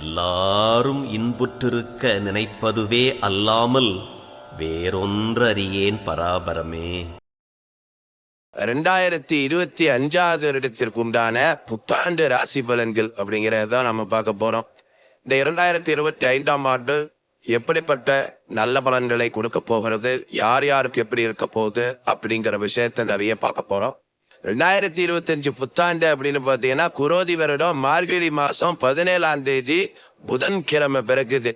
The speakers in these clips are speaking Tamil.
எல்லாரும் இன்புற்றிருக்க நினைப்பதுவே அல்லாமல் வேறொன்றறியேன் பராபரமே. ரெண்டாயிரத்தி இருபத்தி அஞ்சாவது வருடத்திற்கு உண்டான புத்தாண்டு ராசி பலன்கள் அப்படிங்கிறத நம்ம பார்க்க போறோம். இந்த இரண்டாயிரத்தி இருபத்தி ஐந்தாம் ஆண்டு எப்படிப்பட்ட நல்ல பலன்களை கொடுக்க போகிறது யார் யாருக்கு எப்படி இருக்க போகுது அப்படிங்கிற விஷயத்தை நிறைய பார்க்க போறோம். ரெண்டாயிரத்தி இருபத்தஞ்சு புத்தாண்டு அப்படின்னு பார்த்தீங்கன்னா குரோதி வருடம் மார்கழி மாதம் பதினேழாம் தேதி புதன்கிழமை பிறகுது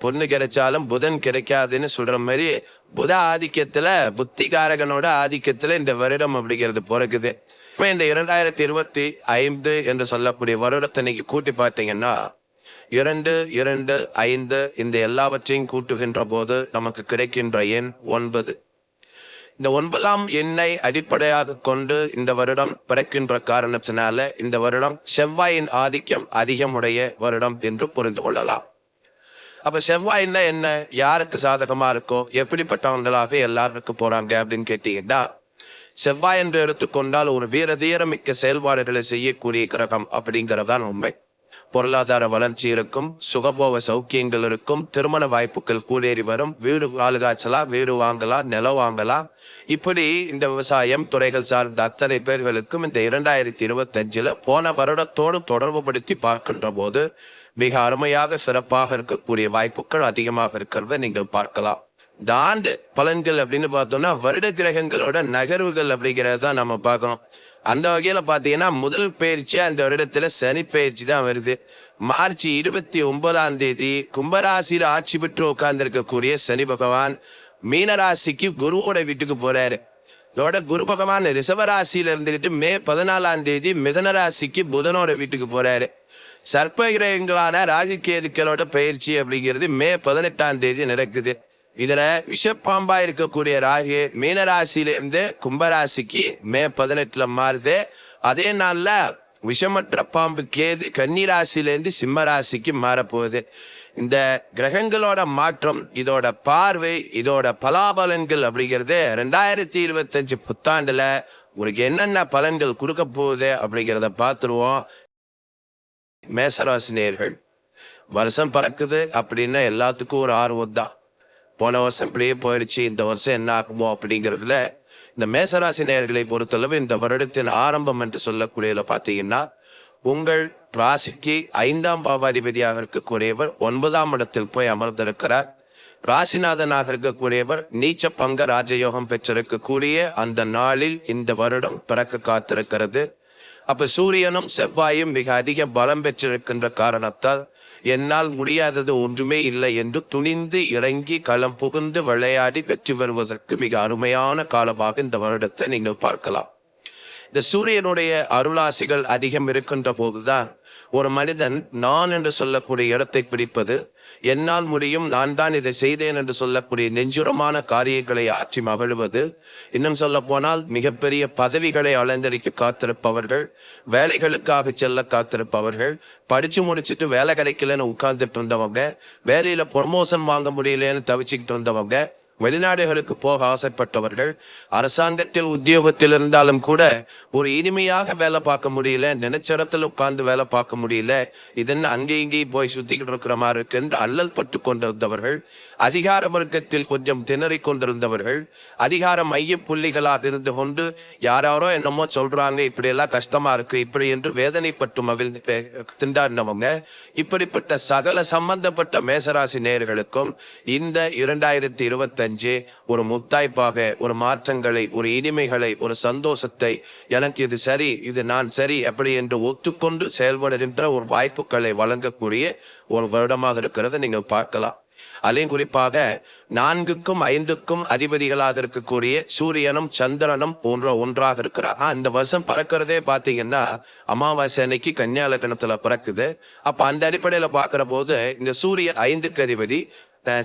பொண்ணு கிடைச்சாலும் புதன் கிடைக்காதுன்னு சொல்ற மாதிரி புத ஆதிக்கத்துல புத்திகாரகனோட ஆதிக்கத்துல இந்த வருடம் அப்படிங்கிறது பிறகுது இப்போ இந்த இரண்டாயிரத்தி இருபத்தி ஐந்து என்று சொல்லக்கூடிய வருடத்தை நீங்க கூட்டி பார்த்தீங்கன்னா இரண்டு இரண்டு ஐந்து இந்த எல்லாவற்றையும் கூட்டுகின்ற போது நமக்கு கிடைக்கின்ற எண் ஒன்பது. இந்த ஒன்பதாம் எண்ணை அடிப்படையாக கொண்டு இந்த வருடம் பிறக்கின்ற காரணத்தினால இந்த வருடம் செவ்வாயின் ஆதிக்கம் அதிகமுடைய வருடம் என்று புரிந்து கொள்ளலாம். அப்ப செவ்வாய்னா என்ன? யாருக்கு சாதகமா இருக்கோ? எப்படிப்பட்டவங்களாக எல்லாருக்கும் போறாங்க அப்படின்னு கேட்டீங்கன்னா செவ்வாய் என்று எடுத்துக்கொண்டால் ஒரு வீர தீரமிக்க செயல்பாடுகளை செய்யக்கூடிய கிரகம் அப்படிங்கறதுதான் உண்மை. பொருளாதார வளர்ச்சி இருக்கும் சுகபோக சௌக்கியங்கள் இருக்கும் திருமண வாய்ப்புகள் கூடேறி வரும் வீடு காலு வீடு வாங்கலாம் நிலம் வாங்கலாம் இப்படி இந்த விவசாயம் துறைகள் சார்ந்த அத்தனை பேர்களுக்கும் இந்த இரண்டாயிரத்தி இருபத்தஞ்சில் போன வருடத்தோடு தொடர்பு படுத்தி பார்க்கின்ற போது மிக அருமையாக சிறப்பாக இருக்கக்கூடிய வாய்ப்புகள் அதிகமாக இருக்கிறத நீங்கள் பார்க்கலாம். இந்த ஆண்டு பலன்கள் அப்படின்னு பார்த்தோம்னா வருட கிரகங்களோட நகர்வுகள் அப்படிங்கிறத தான் நம்ம பார்க்கணும். அந்த வகையில் பார்த்தீங்கன்னா முதல் பயிற்சி அந்த வருடத்தில் சனி பயிற்சி தான் வருது. மார்ச் இருபத்தி ஒன்பதாம் தேதி கும்பராசியில் ஆட்சி பெற்று உட்கார்ந்துருக்கக்கூடிய சனி பகவான் மீனராசிக்கு குருவோட வீட்டுக்கு போறாரு. இதோட குரு பகவான் ரிசவராசியில இருந்துட்டு மே பதினாலாம் தேதி மிதன ராசிக்கு புதனோட வீட்டுக்கு போறாரு. சர்ப்ப கிரகங்களான ராஜகேதுக்களோட பயிற்சி அப்படிங்கிறது மே பதினெட்டாம் தேதி நடக்குது. இதுல விஷப்பாம்பா இருக்கக்கூடிய ராகு மீனராசியிலிருந்து கும்பராசிக்கு மே பதினெட்டுல மாறுது. அதே நாள்ல விஷமற்ற பாம்பு கேது கன்னிராசியில இருந்து சிம்ம ராசிக்கு மாறப்போகுது. இந்த கிரகங்களோட மாற்றம் இதோட பார்வை இதோட பலாபலன்கள் அப்படிங்கிறது ரெண்டாயிரத்தி இருபத்தஞ்சு புத்தாண்டுல உங்களுக்கு என்னென்ன பலன்கள் கொடுக்க போகுது அப்படிங்கிறத பார்த்துருவோம். மேசராசினியர்கள் வருஷம் பறக்குது அப்படின்னா எல்லாத்துக்கும் ஒரு ஆர்வம் தான் போன வருஷம் இப்படியே போயிடுச்சு இந்த வருஷம் என்ன ஆகுமோ அப்படிங்கிறதுல இந்த மேசராசி நேர்களை பொறுத்தளவு இந்த வருடத்தின் ஆரம்பம் என்று சொல்லக்கூடியதில் பார்த்தீங்கன்னா உங்கள் ராசிக்கு ஐந்தாம் பாவாதிபதியாக இருக்கக்கூடியவர் ஒன்பதாம் இடத்தில் போய் அமர்ந்திருக்கிறார். ராசிநாதனாக இருக்கக்கூடியவர் நீச்ச பங்க ராஜயோகம் பெற்றிருக்கக்கூடிய அந்த நாளில் இந்த வருடம் பிறக்க காத்திருக்கிறது. அப்ப சூரியனும் செவ்வாயும் மிக அதிக பலம் பெற்றிருக்கின்ற காரணத்தால் என்னால் முடியாதது ஒன்றுமே இல்லை என்று துணிந்து இறங்கி களம் புகுந்து விளையாடி வெற்றி பெறுவதற்கு மிக அருமையான காலமாக இந்த வருடத்தை நீங்கள் பார்க்கலாம். இந்த சூரியனுடைய அருளாசிகள் அதிகம் இருக்கின்ற போதுதான் ஒரு மனிதன் நான் என்று சொல்லக்கூடிய இடத்தை பிடிப்பது என்னால் முடியும் நான் தான் இதை செய்தேன் என்று சொல்லக்கூடிய நெஞ்சுரமான காரியங்களை ஆற்றி மகிழ்வது. இன்னும் சொல்ல போனால் மிகப்பெரிய பதவிகளை அலங்கரிக்க காத்திருப்பவர்கள் வேலைகளுக்காக செல்ல காத்திருப்பவர்கள் படிச்சு முடிச்சுட்டு வேலை கிடைக்கலன்னு உட்கார்ந்துட்டு இருந்தவங்க வேலையில ப்ரொமோஷன் வாங்க முடியலன்னு தவிச்சுக்கிட்டு இருந்தவங்க வெளிநாடுகளுக்கு போக ஆசைப்பட்டவர்கள் அரசாங்கத்தில் உத்தியோகத்தில் இருந்தாலும் கூட ஒரு இனிமையாக வேலை பார்க்க முடியல நினைச்ச இடத்துல உட்கார்ந்து வேலை பார்க்க முடியல இதென்ன அங்கே இங்கேயும் போய் சுத்திக்கிட்டு இருக்கிற மாதிரி இருக்கு என்று அல்லல் பட்டு கொண்டிருந்தவர்கள் அதிகார வர்க்கத்தில் கொஞ்சம் திணறிக் கொண்டிருந்தவர்கள் அதிகார மைய புள்ளிகளாக இருந்து கொண்டு யாராரோ என்னமோ சொல்றாங்க இப்படி எல்லாம் கஷ்டமா இருக்கு இப்படி என்று வேதனைப்பட்டு மகிழ்ந்து திண்டாடினவங்க இப்படிப்பட்ட சகல சம்பந்தப்பட்ட மேசராசி நேயர்களுக்கும் இந்த இரண்டாயிரத்தி செஞ்சு ஒரு முத்தாய்ப்பாக ஒரு மாற்றங்களை ஒரு இனிமைகளை ஒரு சந்தோஷத்தை எனக்கு இது சரி இது நான் சரி அப்படி என்று ஒத்துக்கொண்டு செயல்படுகின்ற ஒரு வாய்ப்புகளை வழங்கக்கூடிய ஒரு வருடமாக இருக்கிறத. நீங்கள் பார்க்கலாம். அதையும் குறிப்பாக நான்குக்கும் ஐந்துக்கும் அதிபதிகளாக இருக்கக்கூடிய சூரியனும் சந்திரனும் போன்ற ஒன்றாக இருக்கிறார். அந்த வருஷம் பறக்கிறதே பார்த்தீங்கன்னா அமாவாசை அன்னைக்கு கன்னியா லக்னத்துல பிறக்குது. அப்ப அந்த அடிப்படையில பாக்குற போது இந்த சூரியன் ஐந்துக்கு அதிபதி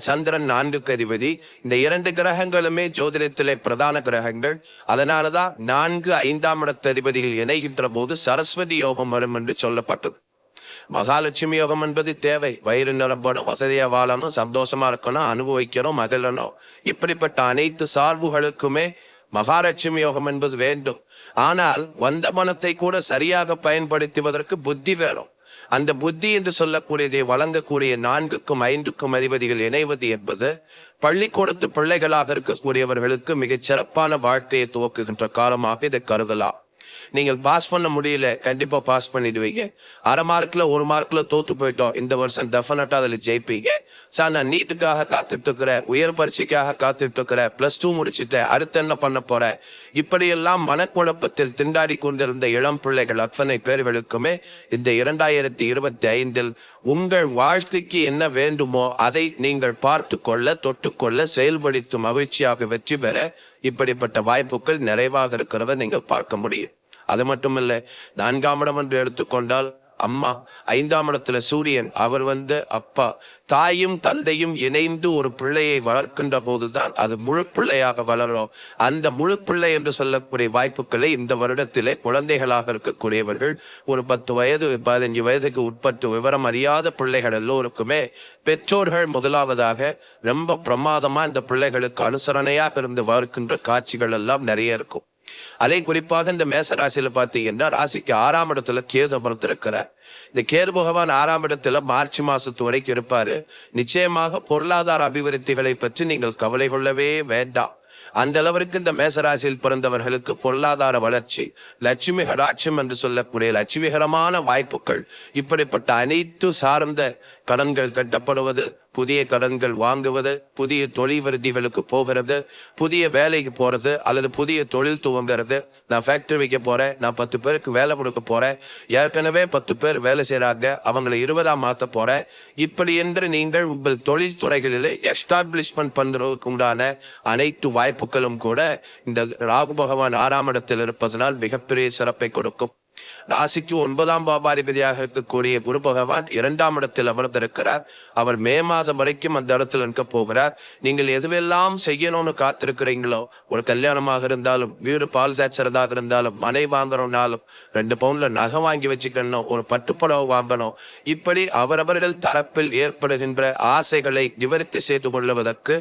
சந்திரன் நான்குக்கு அதிபதி. இந்த இரண்டு கிரகங்களுமே ஜோதிடத்திலே பிரதான கிரகங்கள். அதனாலதான் நான்கு ஐந்தாம் இடத்த அதிபதிகள் இணைகின்ற போது சரஸ்வதி யோகம் வரும் என்று சொல்லப்பட்டது. மகாலட்சுமி யோகம் என்பது தேவை. வயிறு நிரம்பணும் வசதியா வாழணும் சந்தோஷமா இருக்கணும் அனுபவிக்கணும் மகிழணும். இப்படிப்பட்ட அனைத்து சார்புகளுக்குமே மகாலட்சுமி யோகம் என்பது வேண்டும். ஆனால் வந்த மனத்தை கூட சரியாக பயன்படுத்துவதற்கு புத்தி வேணும். அந்த புத்தி என்று சொல்லக்கூடியதை வழங்கக்கூடிய நான்குக்கும் ஐந்துக்கும் அதிபதிகள் இணைவது என்பது பள்ளிக்கூடத்து பிள்ளைகளாக இருக்கக்கூடியவர்களுக்கு மிகச் சிறப்பான வாழ்க்கையை துவக்குகின்ற காலமாக இதை கருதலாம். நீங்கள் பாஸ் பண்ண முடியல கண்டிப்பா பாஸ் பண்ணிடுவீங்க. அரை மார்க்ல ஒரு மார்க்ல தோத்து போயிட்டோம். இந்த வருஷம் டெஃபினட்டா அதுல ஜெயிப்பீங்க. சார் நான் நீட்டுக்காக காத்துட்டு இருக்கிறேன் உயர் பரீட்சைக்காக காத்துட்டு இருக்கிறேன் பிளஸ் டூ முடிச்சுட்டேன். அடுத்து என்ன பண்ண போறேன்? இப்படியெல்லாம் மனக்குழப்பத்தில் திண்டாடி கொண்டிருந்த இளம் பிள்ளைகள் அத்தனை பேர்களுக்குமே இந்த இரண்டாயிரத்தி இருபத்தி ஐந்தில் உங்கள் வாழ்க்கைக்கு என்ன வேண்டுமோ அதை நீங்கள் பார்த்து கொள்ள தொட்டுக்கொள்ள செயல்படுத்தும் மகிழ்ச்சியாக வெற்றி பெற இப்படிப்பட்ட வாய்ப்புகள் நிறைவாக இருக்கிறத நீங்கள் பார்க்க முடியும். அது மட்டுமல்ல நான்காம் இடம் என்று எடுத்துக்கொண்டால் அம்மா ஐந்தாம் இடத்துல சூரியன் அவர் வந்து அப்பா தாயும் தந்தையும் இணைந்து ஒரு பிள்ளையை வளர்க்கின்ற போதுதான் அது முழு பிள்ளையாக வளரும். அந்த முழு பிள்ளை என்று சொல்லக்கூடிய வாய்ப்புகளை இந்த வருடத்திலே குழந்தைகளாக இருக்கக்கூடியவர்கள் ஒரு பத்து வயது பதினஞ்சு வயதுக்கு உட்பட்டு விவரம் அறியாத பிள்ளைகள் எல்லோருக்குமே பெற்றோர்கள் முதலாவதாக ரொம்ப பிரமாதமா இந்த பிள்ளைகளுக்கு அனுசரணையாக இருந்து வளர்க்கின்ற காட்சிகள் எல்லாம் நிறைய இருக்கும். அதை குறிப்பாக இந்த மேச ராசியில பாத்தீங்கன்னா ராசிக்கு ஆறாம் இடத்துல கேது அமர்ந்திருக்கிறார். இந்த கேது பகவான் ஆறாம் இடத்துல மார்ச் மாசத்து வரைக்கும் இருப்பாரு. நிச்சயமாக பொருளாதார அபிவிருத்திகளை பற்றி நீங்கள் கவலை கொள்ளவே வேண்டாம். அந்த அளவிற்கு இந்த மேசராசியில் பிறந்தவர்களுக்கு பொருளாதார வளர்ச்சி லட்சுமி கடாட்சம் என்று சொல்லக்கூடிய லட்சுமிகரமான வாய்ப்புகள். இப்படிப்பட்ட அனைத்து சார்ந்த கடன்கள் கட்டப்படுவது புதிய கடன்கள் வாங்குவது புதிய தொழில் விருத்திகளுக்கு போகிறது புதிய வேலைக்கு போகிறது அல்லது புதிய தொழில் துவங்குறது. நான் ஃபேக்டரி வைக்க போகிறேன் நான் பத்து பேருக்கு வேலை கொடுக்க போகிறேன் ஏற்கனவே பத்து பேர் வேலை செய்கிறாங்க அவங்களை இருபதாம் மாற்ற போகிறேன் இப்படி என்று நீங்கள் உங்கள் தொழில் துறைகளிலே எஸ்டாப்ளிஷ்மெண்ட் பண்ணுறதுக்கு உண்டான அனைத்து வாய்ப்புகளும் கூட இந்த ராகு பகவான் ஆறாம் இடத்தில் இருப்பதனால் மிகப்பெரிய சிறப்பை கொடுக்கும். ராசிக்கு ஒன்பதாம் பாபாதிபதியாக இருக்கக்கூடிய குரு பகவான் இரண்டாம் இடத்தில் அமர்ந்திருக்கிறார். அவர் மே மாதம் வரைக்கும் அந்த இடத்தில் இருக்க போகிறார். நீங்கள் எதுவெல்லாம் செய்யணும்னு காத்திருக்கிறீங்களோ ஒரு கல்யாணமாக இருந்தாலும் வீடு பால் சாச்சரதாக இருந்தாலும் மனை வாங்கணும்னாலும் ரெண்டு பவுன்ல நகை வாங்கி வச்சுக்கணும் ஒரு பட்டுப்புடவை வாங்கணும் இப்படி அவரவர்கள் தரப்பில் ஏற்படுகின்ற ஆசைகளை நிவர்த்தி செய்து கொள்வதற்கு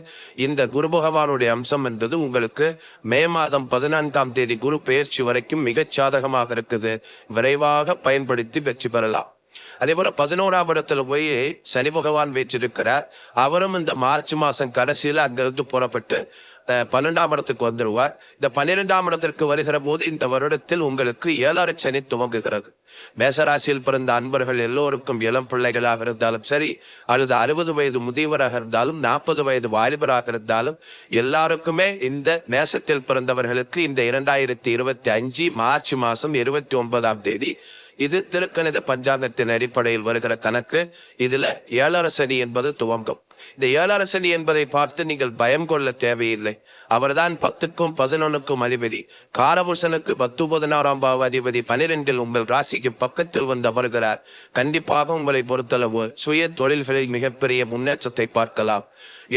இந்த குரு பகவானுடைய அம்சம் என்பது உங்களுக்கு மே மாதம் பதினான்காம் தேதி குரு பெயர்ச்சி வரைக்கும் மிகச் சாதகமாக இருக்குது. விரைவாக பயன்படுத்தி வெற்றி பெறலாம். அதே போல பதினோராம் இடத்துல போய் சனி பகவான் வீற்றிருக்கிறார். அவரும் இந்த மார்ச் மாசம் கடைசியில அங்கிருந்து புறப்பட்டு பன்னெண்டாம் இடத்துக்கு வந்துடுவார் இந்த பன்னிரெண்டாம் இடத்திற்கு வருகிற போது இந்த வருடத்தில் உங்களுக்கு ஏழரை சனி துவங்குகிறது. மேசராசியில் பிறந்த அன்பர்கள் எல்லோருக்கும் இளம் பிள்ளைகளாக இருந்தாலும் சரி அல்லது அறுபது வயது முதியவராக இருந்தாலும் நாற்பது வயது வாலிபராக இருந்தாலும் எல்லாருக்குமே இந்த மேசத்தில் பிறந்தவர்களுக்கு இந்த இரண்டாயிரத்தி இருபத்தி அஞ்சு மார்ச் மாசம் இருபத்தி ஒன்பதாம் தேதி இது திருக்கணித பஞ்சாங்கத்தின் அடிப்படையில் வருகிற கணக்கு. இதுல ஏழரை சனி என்பது துவங்கும். இந்த ஏழரை சனி என்பதை பார்த்து நீங்கள் பயம் கொள்ள தேவையில்லை. அவர்தான் பத்துக்கும் பதினொன்னுக்கும் அதிபதி. காரபுருஷனுக்கு பத்து பதினாறாம் பாவ அதிபதி. பனிரெண்டில் உங்கள் ராசிக்கு பக்கத்தில் வந்து அமர்கிறார். கண்டிப்பாக உங்களை பொறுத்தளவு சுய தொழில்களில் மிகப்பெரிய முன்னேற்றத்தை பார்க்கலாம்.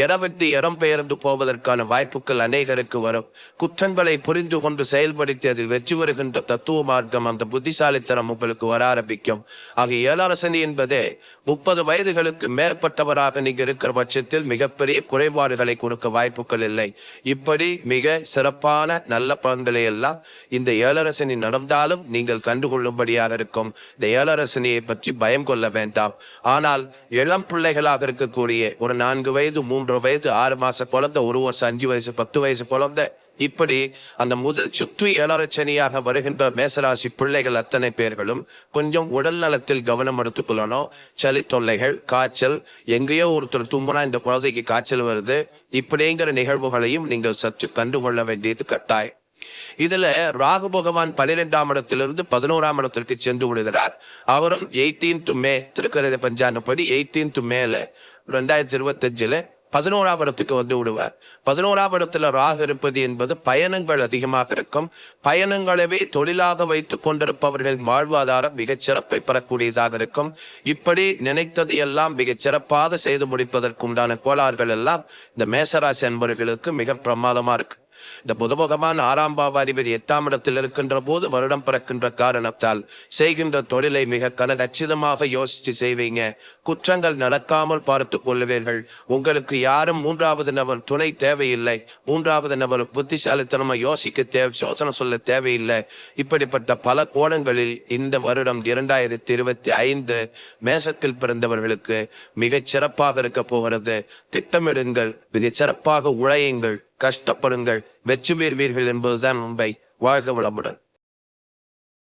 இடவிட்டு இடம் பெயர்ந்து போவதற்கான வாய்ப்புகள் அநேகருக்கு வரும். குற்றங்களை புரிந்து கொண்டு செயல்படுத்தி அதில் வெற்றி வருகின்ற தத்துவ மார்க்கம் அந்த புத்திசாலித்தனம் உங்களுக்கு வர ஆரம்பிக்கும். ஆக ஏழரசனி என்பதே முப்பது வயதுகளுக்கு மேற்பட்டவராக நீங்க இருக்கிற பட்சத்தில் மிகப்பெரிய குறைபாடுகளை கொடுக்க வாய்ப்புகள் இல்லை. இப்படி மிக சிறப்பான நல்ல பலன்களை எல்லாம் இந்த ஏழரசனி நடந்தாலும் நீங்கள் கண்டுகொள்ளும்படியாக இருக்கும். இந்த ஏழரசனியை பற்றி பயம் கொள்ள வேண்டாம். ஆனால் இளம் பிள்ளைகளாக இருக்கக்கூடிய ஒரு நான்கு வயது மூன்று வயது ஆறு மாச குழந்தை ஒரு வருஷம் அஞ்சு வயசு பத்து வயசு குழந்தை இப்படி அந்த முதல் சுற்றி ஏழரச்சனியாக வருகின்ற மேசராசி பிள்ளைகள் அத்தனை பேர்களும் கொஞ்சம் உடல் நலத்தில் கவனம் எடுத்துக்கொள்ளணும் சளி தொல்லைகள் காய்ச்சல் எங்கேயோ ஒருத்தர் தும்புனா இந்த குழந்தைக்கு காய்ச்சல் வருது. இப்படிங்கிற நிகழ்வுகளையும் நீங்கள் சற்று கண்டுகொள்ள வேண்டியது கட்டாயம். இதுல ராகு பகவான் பன்னிரெண்டாம் இடத்திலிருந்து பதினோராம் இடத்திற்கு சென்று விடுகிறார். அவரும் எயிட்டீன் மே திருக்கரத பஞ்சானப்படி எயிட்டீன் மேல ரெண்டாயிரத்தி இருபத்தஞ்சுல பதினோராம் இடத்துக்கு வந்து விடுவார். பதினோராம் இடத்துல ராகு இருப்பது என்பது பயணங்கள் அதிகமாக இருக்கும். பயணங்களவே தொழிலாக வைத்துக் கொண்டிருப்பவர்கள் வாழ்வாதாரம் மிகச் சிறப்பை பெறக்கூடியதாக இருக்கும். இப்படி நினைத்தது எல்லாம் மிகச் சிறப்பாக செய்து முடிப்பதற்கு உண்டான கோளாறுகள் எல்லாம் இந்த மேசராசி அன்பர்களுக்கு மிக பிரமாதமா இருக்கு. இந்த புதுமுகமான ஆறாம் பாவ அதிபதி எட்டாம் இடத்தில் இருக்கின்ற போது வருடம் பிறக்கின்ற காரணத்தால் செய்கின்ற தொழிலை மிக கனகச்சிதமாக யோசித்து செய்வீங்க. குற்றங்கள் நடக்காமல் பார்த்து கொள்ளுவீர்கள். உங்களுக்கு யாரும் மூன்றாவது நபர் துணை தேவையில்லை. மூன்றாவது நபர் புத்திசாலித்தனமா யோசிக்க தேவை யோசனை சொல்ல தேவையில்லை. இப்படிப்பட்ட பல கோணங்களில் இந்த வருடம் இரண்டாயிரத்தி இருபத்தி ஐந்து மேசத்தில் பிறந்தவர்களுக்கு மிகச் சிறப்பாக இருக்க போகிறது. திட்டமிடுங்கள். மிகச் சிறப்பாக உழையுங்கள். கஷ்டப்படுங்கள். வெற்றி பெறுவீர்கள் என்பதுதான் உண்மை. வாழ்க வளமுடன்.